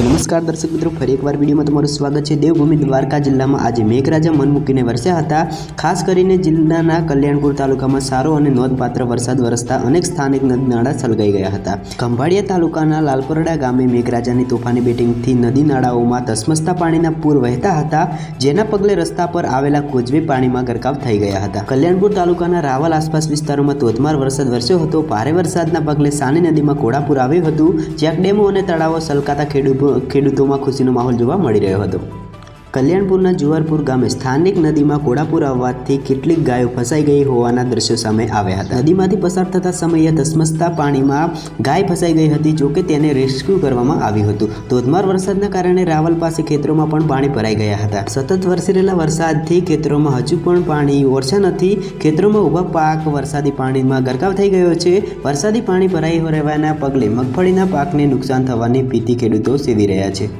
નમસ્કાર દર્શક મિત્રો, ફરી એકવાર વિડીયોમાં તમારું સ્વાગત છે દેવભૂમિ દ્વારકા જિલ્લામાં. આજે મેઘરાજા મન મૂકીને વરસ્યા હતા. ખાસ કરીને જિલ્લાના કલ્યાણપુર તાલુકામાં સારો અને નોંધપાત્ર વરસાદ વરસતા અનેક સ્થાનિક નદી નાળા છલકાઈ ગયા હતા. ખંભાળિયા તાલુકાના લાલપરડા ગામે મેઘરાજાની તોફાની બેટિંગથી નદી નાળાઓમાં ધસમસતા પાણીના પૂર વહેતા હતા, જેના પગલે રસ્તા પર આવેલા કોજવે પાણીમાં ગરકાવ થઈ ગયા હતા. કલ્યાણપુર તાલુકાના રાવલ આસપાસ વિસ્તારોમાં ધોધમાર વરસાદ વરસ્યો હતો. ભારે વરસાદના પગલે સાની નદીમાં ઘોડાપુર આવ્યું હતું, જ્યાં ડેમો અને તળાવો સલકાતા ખેડૂતો ખેડૂતોમાં ખુશીનો માહોલ જોવા મળી રહ્યો હતો. કલ્યાણપુરના જુવારપુર ગામે સ્થાનિક નદીમાં કોડાપુર આવવાથી કેટલીક ગાયો ફસાઈ ગઈ હોવાના દ્રશ્યો સામે આવ્યા હતા. નદીમાંથી પસાર થતા સમયે ધસમસતા પાણીમાં ગાય ફસાઈ ગઈ હતી જોકે તેને રેસ્ક્યુ કરવામાં આવ્યું હતું. ધોધમાર વરસાદના કારણે રાવલ પાસે ખેતરોમાં પણ પાણી ભરાઈ ગયા હતા. સતત વરસી રહેલા વરસાદથી ખેતરોમાં હજુ પણ પાણી ઓરછા નથી. ખેતરોમાં ઊભા પાક, વરસાદી પાણીમાં ગરકાવ થઈ ગયો છે. વરસાદી પાણી ભરાઈ રહેવાના પગલે મગફળીના પાકને નુકસાન થવાની ભીતિ ખેડૂતો સેવી રહ્યા છે.